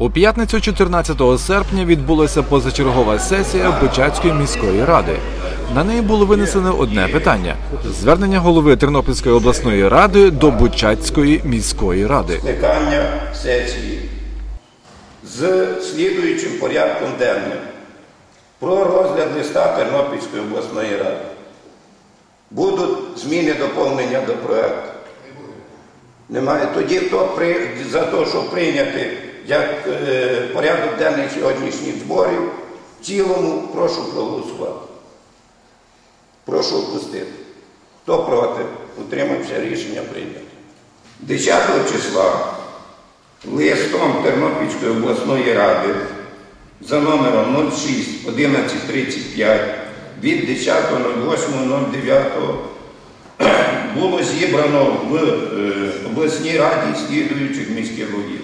У п'ятницю 14 серпня відбулася позачергова сесія Бучацької міської ради. На неї було винесено одне питання: звернення голови Тернопільської обласної ради до Бучацької міської ради. скликання сесії з слідуючим порядком денним про розгляд листа Тернопільської обласної ради. Будуть зміни доповнення до проекту? Немає. Тоді хто за те, щоб прийняти як е, порядок денний сьогоднішніх зборів, в цілому прошу проголосувати. Прошу опустити. Хто проти? Утримався рішення прийнято. 10 числа листом Тернопільської обласної ради за номером 06 1135 від 10.08.09 було зібрано в е, обласній раді слідуючих міських голів.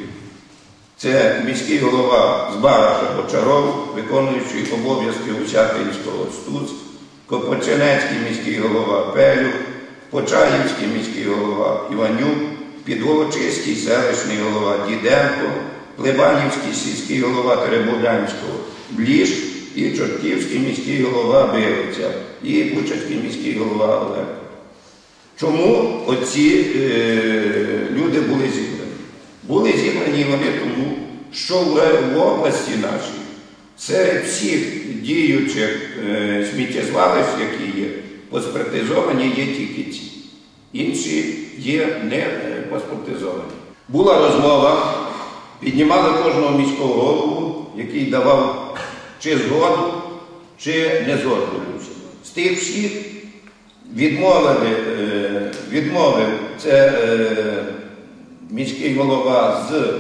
Це міський голова Збараша Бочаров, виконуючий обов'язки Учательського Стуц, Копоченецький міський голова Пелюх, Почаївський міський голова Іванюк, Підволочиський селищний голова Діденко, Плебанівський сільський голова Теребовлянського Бліш і Чортківський міський голова Бивиця і Бучацький міський голова Олег. Чому оці е, люди були зібрані? Вони тому, що в, області нашій серед всіх діючих е, сміттєзвалищ, які є, паспортизовані є тільки ці. Інші є не е, паспортизовані. Була розмова, піднімали кожного міського голову, який давав чи згоду, чи не згоду. З тих всіх відмовили, е, відмовив це міський голова з е,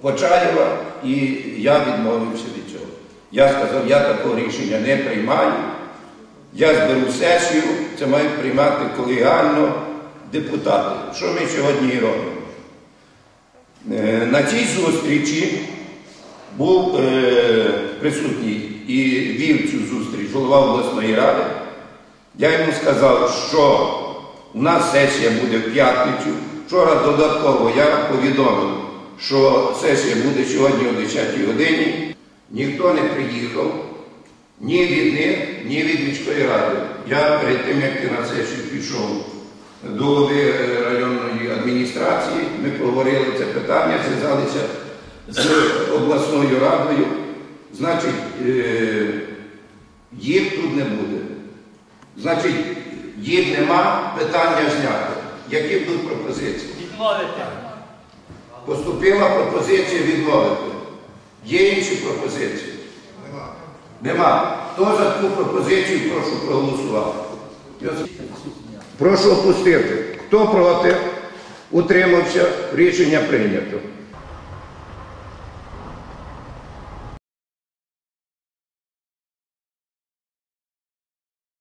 Почаєва, і я відмовився від цього. Я сказав, я такого рішення не приймаю. Я зберу сесію, це мають приймати колегіально депутати. Що ми сьогодні і робимо? Е, На цій зустрічі був е, присутній і вів цю зустріч голова обласної ради. Я йому сказав, що у нас сесія буде в п'ятницю. Вчора додатково я повідомив, що сесія буде сьогодні о 10 годині. Ніхто не приїхав ні від них, ні від міської ради. Я перед тим, як ти на сесію пішов до голови е, районної адміністрації, ми проговорили це питання, зв'язалися з обласною радою. Значить, е, їх тут не буде. Значить, їх нема, питання знято. Які будуть пропозиції? Відмовити. Поступила пропозиція відмовити. Є інші пропозиції? Нема. Хто за таку пропозицію, прошу проголосувати. Прошу опустити. Хто проти? Утримався. Рішення прийнято.